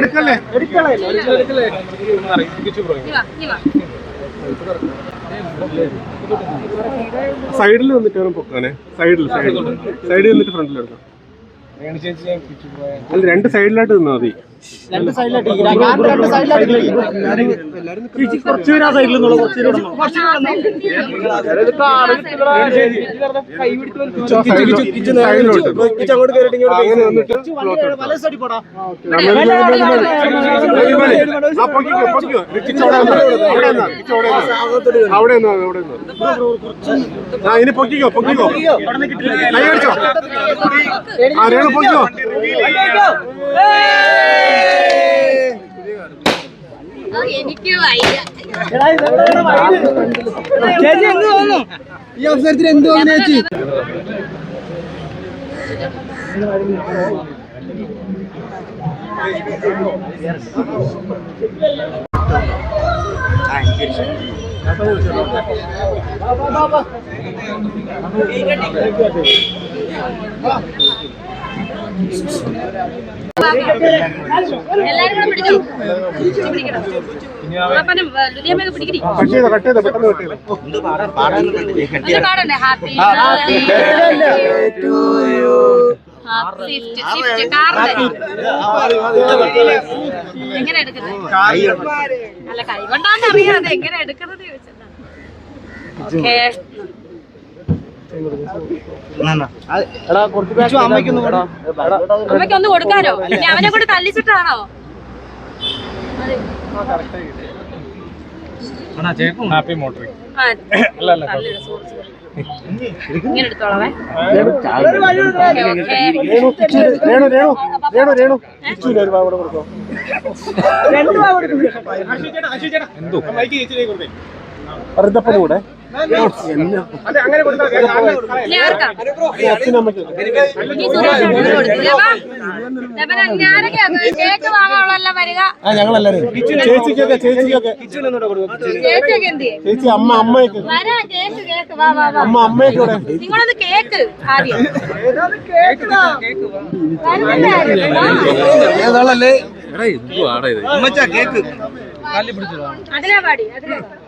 എടുക്കല്ലേ? സൈഡിൽ വന്നിട്ട് പൊക്കാനെ. സൈഡിൽ സൈഡിൽ സൈഡിൽ വന്നിട്ട് ഫ്രണ്ടിൽ എടുക്കാം. രണ്ട് സൈഡിലായിട്ട് നിന്നാ മതി. അവിടെ ഇനി പൊക്കിക്കോ പൊക്കിക്കോ. കൈ അടിച്ചോ? ആ രേണു പൊക്കിക്കോ എനിക്ക് വയ്യ. ചേച്ചി എന്ത് തോന്നുന്നു ഈ അവസരത്തിൽ എന്ത് തോന്നുന്നു ചേച്ചി? എല്ലാരും എങ്ങനെ എടുക്കുന്നത് അല്ല കൈ കൊണ്ടാന്ന് അറിയാതെ എങ്ങനെ എടുക്കുന്നത് ചോദിച്ചതാ ഓക്കേ അമ്മയ്ക്കൊന്നും കൂടാ. അമ്മയ്ക്ക് ഒന്ന് കൊടുക്കാനോ അവനെ കൂടെ തല്ലിച്ചിട്ടാണോ. ഹാപ്പി മോട്ടറി sorry, sorry. ഇങ്ങനെ എടുത്തോളവേ. രേണു രേണു രേണു രേണു കിച്ചുവിന് ഒരു പാവടെ കൊടുക്കോ? കൂടെ സുരേഷ് ഏട്ടന് കൊടുക്കും. കേക്ക് വാങ്ങാനുള്ള വരിക ഞങ്ങളെല്ലാരും ചേച്ചിക്കൊക്കെ ചേച്ചിക്കൊക്കെ? ചേച്ചി അമ്മ അമ്മയ്ക്ക് വരാ കേക്ക് കേക്ക് വാ വാ വാ അമ്മ അമ്മയ്ക്ക് ഇവിടെ നിങ്ങളൊന്ന് കേക്ക് ആദ്യം വരുന്നില്ല കേക്ക് വാ. അതിലാ പാടി അതിലാ